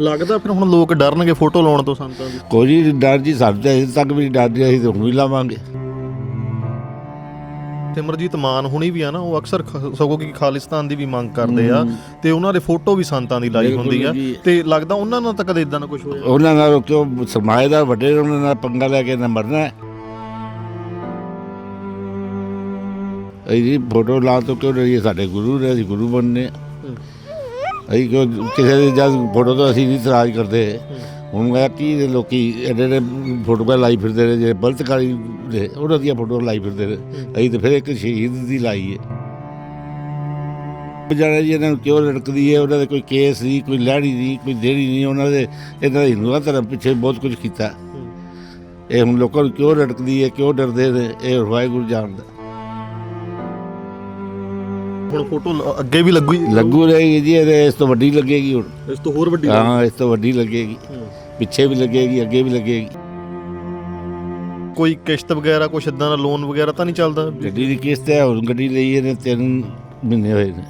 ਲੱਗਦਾ ਫਿਰ ਹੁਣ ਲੋਕ ਡਰਨਗੇ ਫੋਟੋ ਲਾਉਣ ਤੋਂ ਸੰਤਾਂ ਦੀ? ਕੋਈ ਡਰ ਜੀ ਸਾਡੇ ਤਾਂ ਅਜੇ ਤੱਕ ਵੀ ਡਰ ਜੀ ਅਸੀਂ ਤਾਂ ਹੁਣ ਵੀ ਲਾਵਾਂਗੇ। ਸਿਮਰਜੀਤ ਮਾਨ ਹੁਣੀ ਵੀ ਆ ਨਾ ਉਹ ਅਕਸਰ ਖ- ਸਗੋਂ ਕਿ ਖਾਲਿਸਤਾਨ ਦੀ ਵੀ ਮੰਗ ਕਰਦੇ ਆ ਤੇ ਉਹਨਾਂ ਦੇ ਫੋਟੋ ਵੀ ਸੰਤਾਂ ਦੀ ਲਾਈ ਬਿਲਕੁਲ ਹੁੰਦੀ ਆ। ਜੀ। ਤੇ ਲੱਗਦਾ ਉਹਨਾਂ ਨਾਲ ਤਾਂ ਕਦੇ ਇਦਾਂ ਦਾ ਕੁਝ ਹੋਇਆ? ਉਹਨਾਂ ਨਾਲ ਕਿਉਂ ਸਰਮਾਏਦਾਰ ਵੱਡੇ ਉਹਨਾਂ ਨਾਲ ਪੰਗਾ ਲੈ ਕੇ ਨਾ ਮਰਨਾ ਹੈ। ਅਸੀਂ ਜੀ ਫੋਟੋ ਲਾ ਤੋਂ ਕਿਉਂ ਰਹੀ ਸਾਡੇ ਗੁਰੂ ਨੇ ਅਸੀਂ ਗੁਰੂ ਬਣਨੇ ਹਾਂ। ਅਸੀਂ ਕਿਉਂ ਕਿਸੇ ਦੇ ਜਦ ਫੋਟੋ ਤੋਂ ਅਸੀਂ ਨਹੀਂ ਇਤਰਾਜ਼ ਕਰਦੇ ਹੁਣ ਇਹ ਕੀ ਨੇ ਲੋਕੀ ਐਡੇ ਐਡੇ ਫੋਟੋ ਲਾਈ ਫਿਰਦੇ ਨੇ ਜਿਹੜੇ ਬਲਤਕਾਰੀ ਦੇ, ਉਹਨਾਂ ਦੀਆਂ ਫੋਟੋਆਂ ਲਾਈ ਫਿਰਦੇ ਨੇ ਅਸੀਂ ਤਾਂ ਫਿਰ ਇੱਕ ਸ਼ਹੀਦ ਦੀ ਲਾਈ ਹੈ। ਜਾਣਾ ਜੀ ਇਹਨਾਂ ਨੂੰ ਕਿਉਂ ਲੜਕਦੀ ਹੈ? ਉਹਨਾਂ ਦੇ ਕੋਈ ਕੇਸ ਨਹੀਂ, ਕੋਈ ਲਹਿੜੀ ਨਹੀਂ, ਕੋਈ ਦੇੜੀ ਨਹੀਂ, ਉਹਨਾਂ ਦੇ ਇਹਨਾਂ ਦੇ ਹਿੰਦੂਆਂ ਧਰਮ ਪਿੱਛੇ ਬਹੁਤ ਕੁਝ ਕੀਤਾ। ਇਹ ਹੁਣ ਲੋਕਾਂ ਨੂੰ ਕਿਉਂ ਲੜਕਦੀ ਹੈ, ਕਿਉਂ ਡਰਦੇ ਨੇ? ਇਹ ਵਾਹਿਗੁਰੂ ਜਾਣਦਾ। ਹੁਣ ਫੋਟੋ ਲ- ਅੱਗੇ ਵੀ ਲੱਗੂ ਹੀ- ਲੱਗੂ ਰਹੇਗੀ ਜੀ ਇਹਦੇ ਇਸ ਤੋਂ ਵੱਡੀ ਲੱਗੇਗੀ ਹੁਣ। ਇਸ ਤੋਂ ਹੋਰ ਵੱਡੀ ਹਾਂ ਇਸ ਤੋਂ ਵੱਡੀ ਲੱਗੇਗੀ। ਪਿੱਛੇ ਵੀ ਲੱਗੇਗੀ ਅੱਗੇ ਵੀ ਲੱਗੇਗੀ। ਕੋਈ ਕਿਸ਼ਤ ਵਗੈਰਾ ਕੁਛ ਇਦਾਂ ਦਾ ਲੋਨ ਵਗੈਰਾ ਤਾਂ ਨਹੀਂ ਚੱਲਦਾ? ਗੱਡੀ ਦੀ ਕਿਸ਼ਤ ਹੈ ਹੁਣ ਗੱਡੀ ਲਈ ਇਹਨੇ ਤਿੰਨ ਮਹੀਨੇ ਹੋਏ ਨੇ।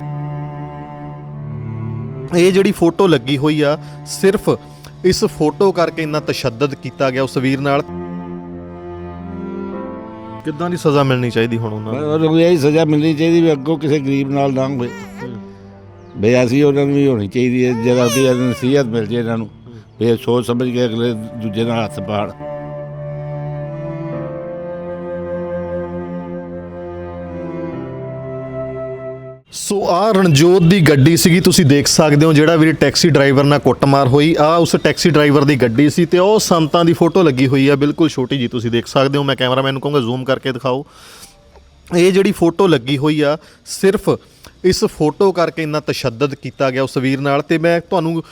ਇਹ ਜਿਹੜੀ ਫੋਟੋ ਲੱਗੀ ਹੋਈ ਆ ਸਿਰਫ ਇਸ ਫੋਟੋ ਕਰਕੇ ਇੰਨਾ ਤਸ਼ੱਦਦ ਕੀਤਾ ਗਿਆ ਉਸ ਵੀਰ ਨਾਲ। ਕਿੱਦਾਂ ਦੀ ਸਜ਼ਾ ਮਿਲਣੀ ਚਾਹੀਦੀ ਹੁਣ ਉਹਨਾਂ ਨੂੰ? ਉਹਨੂੰ ਇਹ ਸਜ਼ਾ ਮਿਲਣੀ ਚਾਹੀਦੀ ਵੀ ਅੱਗੋਂ ਕਿਸੇ ਗਰੀਬ ਨਾਲ ਨਾ ਹੋਵੇ। ਬਈ ਅਸੀਂ ਉਹਨਾਂ ਨੂੰ ਵੀ ਹੋਣੀ ਚਾਹੀਦੀ ਹੈ ਜਰਾ ਦੀ ਨਸੀਹਤ ਮਿਲ ਜੇ ਇਹਨਾਂ ਨੂੰ। ਵੀ ਇਹ ਸੋਚ ਸਮਝ ਕੇ ਅਗਲੇ ਦੂਜੇ ਨਾਲ ਹੱਥ ਪਾੜ। ਸੋ ਆ ਰਣਜੋਤ ਦੀ ਗੱਡੀ ਸੀਗੀ, ਤੁਸੀਂ ਦੇਖ ਸਕਦੇ ਹੋ ਜਿਹੜਾ ਵੀਰੇ ਟੈਕਸੀ ਡਰਾਈਵਰ ਨਾਲ ਕੁੱਟਮਾਰ ਹੋਈ। ਆ ਉਸ ਟੈਕਸੀ ਡਰਾਈਵਰ ਦੀ ਗੱਡੀ ਸੀ ਤੇ ਉਹ ਸੰਤਾਂ ਦੀ ਫੋਟੋ ਲੱਗੀ ਹੋਈ ਆ। ਬਿਲਕੁਲ ਛੋਟੀ ਜੀ ਤੁਸੀਂ ਦੇਖ ਸਕਦੇ ਹੋ। ਮੈਂ ਕੈਮਰਾਮੈਨ ਨੂੰ ਕਹੂੰਗਾ ਜ਼ੂਮ ਕਰਕੇ ਦਿਖਾਓ। ਇਹ ਜਿਹੜੀ ਫੋਟੋ ਲੱਗੀ ਹੋਈ ਆ, ਸਿਰਫ ਇਸ ਫੋਟੋ ਕਰਕੇ ਇੰਨਾ ਤਸ਼ੱਦਦ ਕੀਤਾ ਗਿਆ ਉਸ ਵੀਰ ਨਾਲ ਤੇ ਮੈਂ ਤੁਹਾਨੂੰ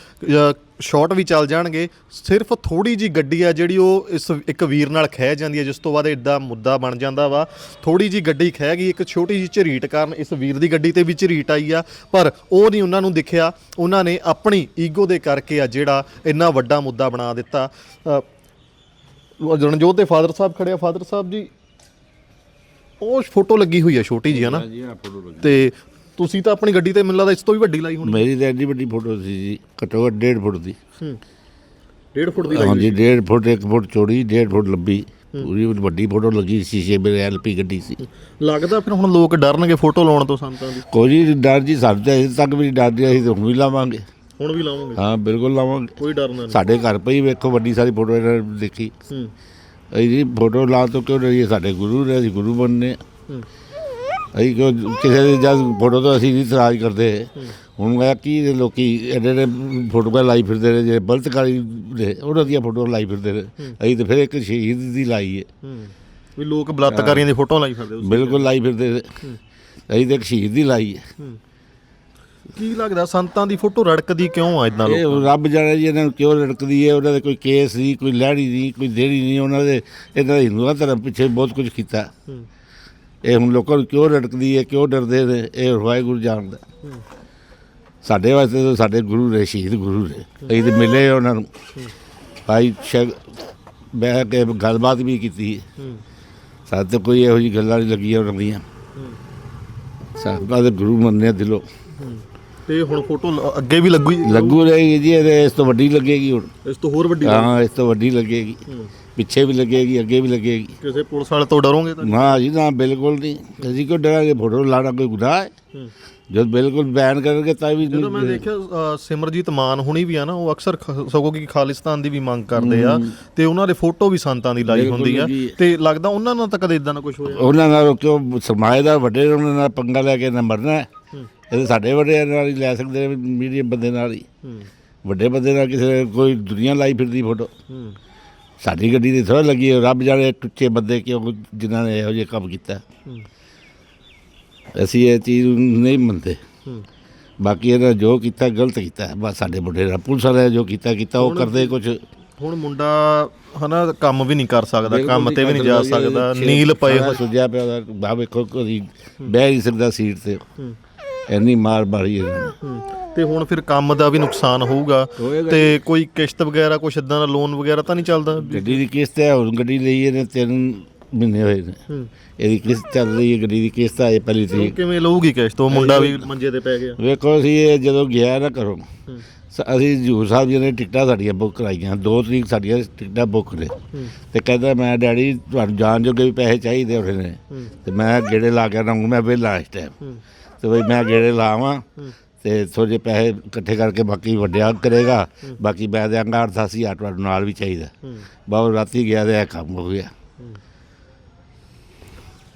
ਸ਼ਾਰਟ ਵੀ ਚੱਲ ਜਾਣਗੇ। ਸਿਰਫ ਥੋੜੀ ਜੀ ਗੱਡੀ ਆ ਜਿਹੜੀ ਉਹ ਇਸ ਇੱਕ ਵੀਰ ਨਾਲ ਖਹਿ ਜਾਂਦੀ ਹੈ ਜਿਸ ਤੋਂ ਬਾਅਦ ਐਡਾ ਮੁੱਦਾ ਬਣ ਜਾਂਦਾ ਵਾ। ਥੋੜੀ ਜੀ ਗੱਡੀ ਖਹਿ ਗਈ ਇੱਕ ਛੋਟੀ ਜੀ ਝਰੀਟ ਕਾਰਨ ਇਸ ਵੀਰ ਦੀ ਗੱਡੀ ਤੇ ਵੀ ਝਰੀਟ ਆਈ ਆ ਪਰ ਉਹ ਨਹੀਂ ਉਹਨਾਂ ਨੂੰ ਦਿਖਿਆ। ਉਹਨਾਂ ਨੇ ਆਪਣੀ ਈਗੋ ਦੇ ਕਰਕੇ ਆ ਜਿਹੜਾ ਇੰਨਾ ਵੱਡਾ ਮੁੱਦਾ ਬਣਾ ਦਿੱਤਾ। ਰਣਜੋਤ ਦੇ ਫਾਦਰ ਸਾਹਿਬ ਖੜੇ ਆ। ਫਾਦਰ ਸਾਹਿਬ ਜੀ ਉਹ ਫੋਟੋ ਲੱਗੀ ਹੋਈ ਆ ਛੋਟੀ ਜੀ ਹੈ ਨਾ? ਤੇ ਤੁਸੀਂ ਤਾਂ ਆਪਣੀ ਗੱਡੀ ਤੇ ਮੈਨੂੰ ਲੱਗਦਾ ਇਸ ਤੋਂ ਵੀ ਵੱਡੀ ਲਾਈ ਹੋਣੀ। ਮੇਰੀ ਤਾਂ ਐਡੀ ਵੱਡੀ ਫੋਟੋ ਸੀ ਜੀ ਘੱਟੋ ਘੱਟ 1.5 ਫੁੱਟ ਦੀ। ਹੂੰ। 1.5 ਫੁੱਟ ਦੀ ਹਾਂਜੀ 1.5 ਫੁੱਟ 1 ਫੁੱਟ ਚੌੜੀ 1.5 ਫੁੱਟ ਲੰਬੀ। ਪੂਰੀ ਵੱਡੀ ਫੋਟੋ ਲੱਗੀ ਸ਼ੀਸ਼ੇ ਮੇਰੇ ਐਲਪੀ ਗੱਡੀ ਸੀ। ਲੱਗਦਾ ਫਿਰ ਹੁਣ ਲੋਕ ਡਰਨਗੇ ਫੋਟੋ ਲਾਉਣ ਤੋਂ ਸੰਤਾਂ ਦੀ। ਕੋਈ ਡਰ ਜੀ ਸਾਡੇ ਤਾਂ ਅਜੇ ਤੱਕ ਵੀ ਡਰ ਜੀ ਅਸੀਂ ਤਾਂ ਹੁਣ ਵੀ ਲਾਵਾਂਗੇ। ਹੁਣ ਵੀ ਲਾਵਾਂਗੇ। ਹਾਂ ਬਿਲਕੁਲ ਲਾਵਾਂਗੇ। ਕੋਈ ਡਰਨਾ ਨਹੀਂ ਸਾਡੇ ਘਰ ਪਈ ਵੇਖੋ ਵੱਡੀ ਸਾਰੀ ਫੋਟੋ ਇਹਨਾਂ ਨੇ ਦੇਖੀ। ਹੂੰ। ਅਸੀਂ ਜੀ ਫੋਟੋ ਲਾ ਤੋਂ ਕਿਉਂ ਰਹੀ ਸਾਡੇ ਗੁਰੂ ਨੇ ਅਸੀਂ ਗੁਰੂ ਬਣਨੇ ਹਾਂ। ਅਸੀਂ ਕਿਉਂ ਕਿਸੇ ਦੇ ਜਦ ਫੋਟੋ ਤੋਂ ਅਸੀਂ ਨਹੀਂ ਇਤਰਾਜ਼ ਕਰਦੇ ਹੁਣ ਇਹ ਕੀ ਨੇ ਲੋਕੀ ਐਡੇ ਐਡੇ ਫੋਟੋ ਲਾਈ ਫਿਰਦੇ ਨੇ ਜਿਹੜੇ ਬਲਤਕਾਰੀ ਦੇ ਉਹਨਾਂ ਦੀਆਂ ਫੋਟੋ ਲਾਈ ਫਿਰਦੇ ਨੇ। ਅਸੀਂ ਤਾਂ ਫਿਰ ਇੱਕ ਸ਼ਹੀਦ ਦੀ ਲਾਈ ਹੈ। ਵੀ ਲੋਕ ਬਲਾਤਕਾਰੀਆਂ ਦੀ ਫੋਟੋ ਲਾਈ ਫਿਰਦੇ ਉਸ ਬਿਲਕੁਲ ਲਾਈ ਫਿਰਦੇ ਨੇ। ਅਸੀਂ ਤਾਂ ਇੱਕ ਸ਼ਹੀਦ ਦੀ ਲਾਈ ਹੈ। ਕੀ ਲੱਗਦਾ ਸੰਤਾਂ ਦੀ ਫੋਟੋ ਰੜਕਦੀ ਕਿਉਂ ਆ ਇਦਾਂ ਇਹ ਲੋਕ ਰੱਬ ਜਾਣੇ ਜੀ ਇਹਨਾਂ ਨੂੰ ਕਿਉਂ ਲੜਕਦੀ ਹੈ? ਉਹਨਾਂ ਦੇ ਕੋਈ ਕੇਸ ਨਹੀਂ ਕੋਈ ਲਹਿੜੀ ਨਹੀਂ ਕੋਈ ਦੇੜੀ ਨਹੀਂ। ਉਹਨਾਂ ਦੇ ਇਹਨਾਂ ਦੇ ਹਿੰਦੂਆਂ ਧਰਮ ਪਿੱਛੇ ਬਹੁਤ ਕੁਝ ਕੀਤਾ। ਹੂੰ। ਇਹ ਹੁਣ ਲੋਕਾਂ ਨੂੰ ਕਿਉਂ ਲੜਕਦੀ ਹੈ ਕਿਉਂ ਡਰਦੇ ਨੇ ਇਹ ਵਾਹਿਗੁਰੂ ਜਾਣਦਾ ਸਾਡੇ ਵਾਸਤੇ ਤਾਂ ਸਾਡੇ ਗੁਰੂ ਨੇ ਸ਼ਹੀਦ ਗੁਰੂ ਨੇ। ਅਸੀਂ ਤੇ ਮਿਲੇ ਉਹਨਾਂ ਨੂੰ। ਭਾਈ ਸ਼ਗ ਬਹਿ ਕੇ ਗੱਲਬਾਤ ਵੀ ਕੀਤੀ ਸਾਡੇ ਤੇ ਕੋਈ ਇਹੋ ਜਿਹੀ ਗੱਲਾਂ ਨਹੀਂ ਲੱਗੀਆਂ ਉਹਨਾਂ ਦੀਆਂ। ਸਾਡਾ ਤੇ ਗੁਰੂ ਮੰਨਿਆ ਦਿਲੋਂ। ਤੇ ਹੁਣ ਫੋਟੋ ਅੱਗੇ ਵੀ ਲੱਗੂ ਲੱਗੂ ਰਹੇਗੀ ਜੀ ਇਹਦੇ ਇਸ ਤੋਂ ਵੱਡੀ ਲੱਗੇਗੀ ਹੁਣ। ਇਸ ਤੋਂ ਹੋਰ ਵੱਡੀ ਹਾਂ ਇਸ ਤੋਂ ਵੱਡੀ ਲੱਗੇਗੀ। ਪਿੱਛੇ ਵੀ ਲੱਗੇਗੀ ਅੱਗੇ ਵੀ ਲੱਗੇਗੀ। ਕਿਸੇ ਪੁਲਿਸ ਵਾਲੇ ਤੋਂ ਡਰੋਗੇ ਤਾਂ? ਨਾ ਜੀ ਨਾ ਬਿਲਕੁਲ ਨਹੀਂ। ਅਸੀਂ ਕਿਉਂ ਡਰਾਂਗੇ? ਫੋਟੋ ਲਾਣਾ ਕੋਈ ਗੁਨਾਹ ਹੈ। ਜਦ ਬਿਲਕੁਲ ਬੈਨ ਕਰਨਗੇ ਤਾਂ ਵੀ ਜਦੋਂ ਮੈਂ ਦੇਖਿਆ ਅ, ਸਿਮਰਜੀਤ ਮਾਨ ਹੁਣੀ ਵੀ ਆ ਨਾ ਉਹ ਅਕਸਰ ਖ- ਸਗੋਂ ਕਿ ਖਾਲਿਸਤਾਨ ਦੀ ਵੀ ਮੰਗ ਕਰਦੇ ਆ ਤੇ ਉਹਨਾਂ ਦੇ ਫੋਟੋ ਵੀ ਸੰਤਾਂ ਦੀ ਲਾਈ ਹੁੰਦੀ ਆ। ਜੀ। ਤੇ ਲੱਗਦਾ ਉਹਨਾਂ ਨਾਲ ਤਾਂ ਕਦੇ ਇਦਾਂ ਦਾ ਕੁਝ ਹੋਇਆ? ਉਹਨਾਂ ਨਾਲ ਕਿਉਂ ਸਰਮਾਏਦਾਰ ਵੱਡੇ ਉਹਨਾਂ ਨਾਲ ਪੰਗਾ ਲੈ ਕੇ ਨਾ ਮਰਨਾ ਹੈ। ਇਹ ਤਾਂ ਸਾਡੇ ਵੱਡੇ ਨਾਲ ਹੀ ਲੈ ਸਕਦੇ ਨੇ ਮੀਡੀਅਮ ਬੰਦੇ ਨਾਲ ਹੀ। ਹੂੰ। ਵੱਡੇ ਬੰਦੇ ਨਾਲ ਕਿਸੇ ਨੇ ਕੋਈ ਦੁਨੀਆ ਲਾਈ ਫਿਰਦੀ ਫੋਟੋ। ਹੂੰ। ਸਾਡੀ ਗੱਡੀ ਦੀ ਥੋੜਾ ਲੱਗੀ ਹੈ, ਰੱਬ ਜਾਣੇ ਟੁੱਚੇ ਬੰਦੇ ਕਿਉਂ ਜਿਨ੍ਹਾਂ ਨੇ ਇਹੋ ਜਿਹੇ ਕੰਮ ਕੀਤਾ। ਅਸੀਂ ਇਹ ਚੀਜ਼ ਨੂੰ ਨਹੀਂ ਮੰਨਦੇ ਹੂੰ ਬਾਕੀ ਇਹਨਾਂ ਜੋ ਕੀਤਾ ਗਲਤ ਕੀਤਾ ਹੈ। ਬਸ ਸਾਡੇ ਮੁੰਡੇ ਨਾਲ ਪੁਲਿਸ ਵਾਲੇ ਜੋ ਕੀਤਾ ਕੀਤਾ ਉਹ ਕਰਦੇ ਕੁਝ ਹੁਣ ਮੁੰਡਾ ਹਨਾ ਕੰਮ ਵੀ ਨਹੀਂ ਕਰ ਸਕਦਾ ਕੰਮ ਤੇ ਵੀ ਨਹੀਂ ਜਾ ਸਕਦਾ ਨੀਲ ਪਏ ਹੋਏ ਸੁਝਿਆ ਪਿਆ ਉਹਦਾ ਬਾ ਵੇਖੋ ਕਦੀ ਬਹਿ ਨਹੀਂ ਸਕਦਾ ਸੀਟ ਤੇ। ਇੰਨੀ ਮਾਰ ਮਾਰੀ ਇਹਨਾਂ ਨੇ ਹੂੰ। ਤੇ ਹੁਣ ਫਿਰ ਕੰਮ ਦਾ ਵੀ ਨੁਕਸਾਨ ਹੋਊਗਾ ਤੇ ਕੋਈ ਕਿਸ਼ਤ ਵਗੈਰਾ ਕੁਛ ਇਦਾਂ ਦਾ ਲੋਨ ਵਗੈਰਾ ਤਾਂ ਨਹੀਂ ਚੱਲਦਾ? ਗੱਡੀ ਦੀ ਕਿਸ਼ਤ ਹੈ ਹੁਣ ਗੱਡੀ ਲਈ ਇਹਨੇ ਤਿੰਨ ਮਹੀਨੇ ਹੋਏ ਨੇ। ਇਹਦੀ ਕਿਸ਼ਤ ਚੱਲ ਰਹੀ ਹੈ ਗੱਡੀ ਦੀ ਕਿਸ਼ਤ ਆਏ ਪਹਿਲੀ ਤਰੀਕ। ਕਿਵੇਂ ਲਊਗੀ ਕਿਸ਼ਤ? ਉਹ ਮੁੰਡਾ ਵੀ ਮੰਜੇ ਤੇ ਪੈ ਗਿਆ। ਵੇਖੋ ਅਸੀਂ ਇਹ ਜਦੋਂ ਗਿਆ ਨਾ ਸ- ਅਸੀਂ ਹਜ਼ੂਰ ਸਾਹਿਬ ਜੀ ਨੇ ਟਿਕਟਾਂ ਸਾਡੀਆਂ ਬੁੱਕ ਕਰਾਈਆਂ ਦੋ ਤਰੀਕ ਸਾਡੀਆਂ ਟਿਕਟਾਂ ਬੁੱਕ ਨੇ। ਤੇ ਕਹਿੰਦਾ ਮੈਂ ਡੈਡੀ ਤੁਹਾਨੂੰ ਜਾਣ ਜੋਗੇ ਵੀ ਪੈਸੇ ਚਾਹੀਦੇ ਹੋਣੇ ਨੇ ਤੇ ਮੈਂ ਗੇੜੇ ਲਾ ਕੇ ਰਹੂੰਗਾ ਮੈਂ ਵਿਹਲਾ ਇਸ ਟਾਈਮ ਤੇ ਬਈ ਮੈਂ ਗੇੜੇ ਲਾਵਾਂ। ਤੇ ਥੋੜੇ ਪੈਸੇ ਇਕੱਠੇ ਕਰਕੇ ਬਾਕੀ ਵੱਡਿਆ ਕਰੇਗਾ ਬਾਕੀ ਮੈਂ ਦਿਆਂਗਾ 88 ਤੁਹਾਨੂੰ ਨਾਲ ਵੀ ਚਾਹੀਦਾ। ਬਾਬਾ ਰਾਤੀ ਗਿਆ ਤੇ ਇਹ ਕੰਮ ਹੋ ਗਿਆ।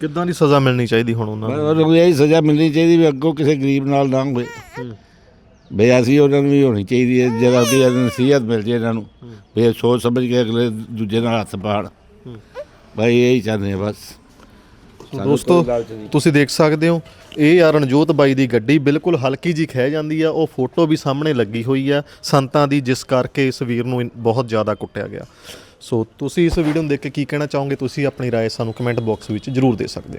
ਕਿੱਦਾਂ ਦੀ ਸਜ਼ਾ ਮਿਲਣੀ ਚਾਹੀਦੀ ਹੁਣ ਉਹਨਾਂ ਨੂੰ? ਉਹਨੂੰ ਇਹ ਸਜ਼ਾ ਮਿਲਣੀ ਚਾਹੀਦੀ ਵੀ ਅੱਗੋਂ ਕਿਸੇ ਗਰੀਬ ਨਾਲ ਨਾ ਹੋਵੇ। ਬਈ ਅਸੀਂ ਉਹਨਾਂ ਨੂੰ ਵੀ ਹੋਣੀ ਚਾਹੀਦੀ ਹੈ ਜਿਹੜਾ ਕਿ ਨਸੀਹਤ ਮਿਲ ਜੇ ਇਹਨਾਂ ਨੂੰ। ਵੀ ਇਹ ਸੋਚ ਸਮਝ ਕੇ ਅਗਲੇ ਦੂਜੇ ਨਾਲ ਹੱਥ ਪਾੜ। ਬਈ ਇਹ ਹੀ ਚਾਹੁੰਦੇ ਬਸ। ਸੋ ਦੋਸਤੋ ਤੁਸੀਂ ਦੇਖ ਸਕਦੇ ਹੋ ਇਹ ਆ ਰਣਜੋਤ ਬਾਈ ਦੀ ਗੱਡੀ ਬਿਲਕੁਲ ਹਲਕੀ ਜੀ ਖਹਿ ਜਾਂਦੀ ਆ ਉਹ ਫੋਟੋ ਵੀ ਸਾਹਮਣੇ ਲੱਗੀ ਹੋਈ ਆ ਸੰਤਾਂ ਦੀ ਜਿਸ ਕਰਕੇ ਇਸ ਵੀਰ ਨੂੰ ਇਨ- ਬਹੁਤ ਜ਼ਿਆਦਾ ਕੁੱਟਿਆ ਗਿਆ ਸੋ ਤੁਸੀਂ ਇਸ ਵੀਡੀਓ ਨੂੰ ਦੇਖ ਕੇ ਕੀ ਕਹਿਣਾ ਚਾਹੋਗੇ ਤੁਸੀਂ ਆਪਣੀ رائے ਸਾਨੂੰ ਕਮੈਂਟ ਬਾਕਸ ਵਿੱਚ ਜਰੂਰ ਦੇ ਸਕਦੇ ਹੋ